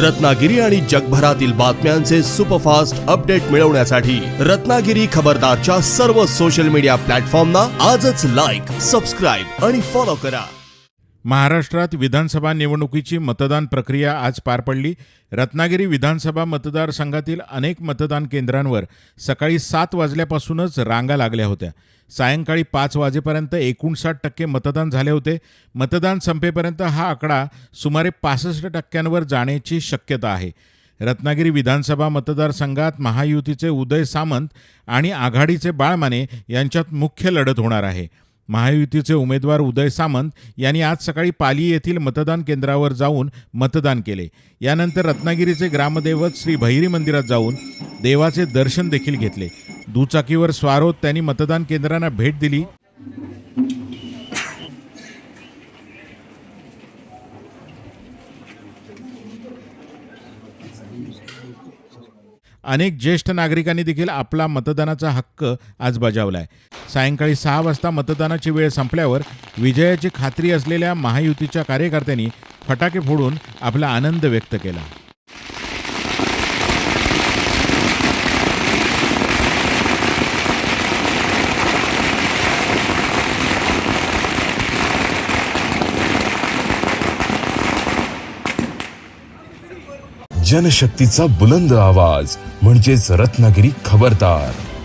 रत्नागिरी आणि जगभरातील बातम्यांचे सुपरफास्ट अपडेट मिळवण्यासाठी रत्नागिरी खबरदारच्या सर्व सोशल मीडिया प्लॅटफॉर्मना आजच लाईक सबस्क्राईब आणि फॉलो करा. महाराष्ट्रात विधानसभा निवडणुकीची मतदान प्रक्रिया आज पार पडली. रत्नागिरी विधानसभा मतदारसंघातील अनेक मतदान केंद्रांवर सकाळी सात वाजल्यापासूनच रांगा लागल्या होत्या. सायंकाळी पाच वाजेपर्यंत एकोणसाठ टक्के मतदान झाले होते. मतदान संपेपर्यंत हा आकडा सुमारे पासष्ट टक्क्यांवर जाण्याची शक्यता आहे. रत्नागिरी विधानसभा मतदारसंघात महायुतीचे उदय सामंत आणि आघाडीचे बाळमाने यांच्यात मुख्य लढत होणार आहे. महायुतीचे उमेदवार उदय सामंत यांनी आज सकाळी पाली येथील मतदान केंद्रावर जाऊन मतदान केले. यानंतर रत्नागिरीचे ग्रामदैवत श्री भैरी मंदिरात जाऊन देवाचे दर्शन देखील घेतले. दुचाकीवर स्वार होत त्यांनी मतदान केंद्रांना भेट दिली. अनेक ज्येष्ठ नागरिकांनी देखील आपला मतदानाचा हक्क आज बजावलाय. सायंकाळी सहा वाजता मतदानाची वेळ संपल्यावर विजयाची खात्री असलेल्या महायुतीच्या कार्यकर्त्यांनी फटाके फोडून आपला आनंद व्यक्त केला. जनशक्तीचा बुलंद आवाज म्हणजेच रत्नागिरी खबरदार.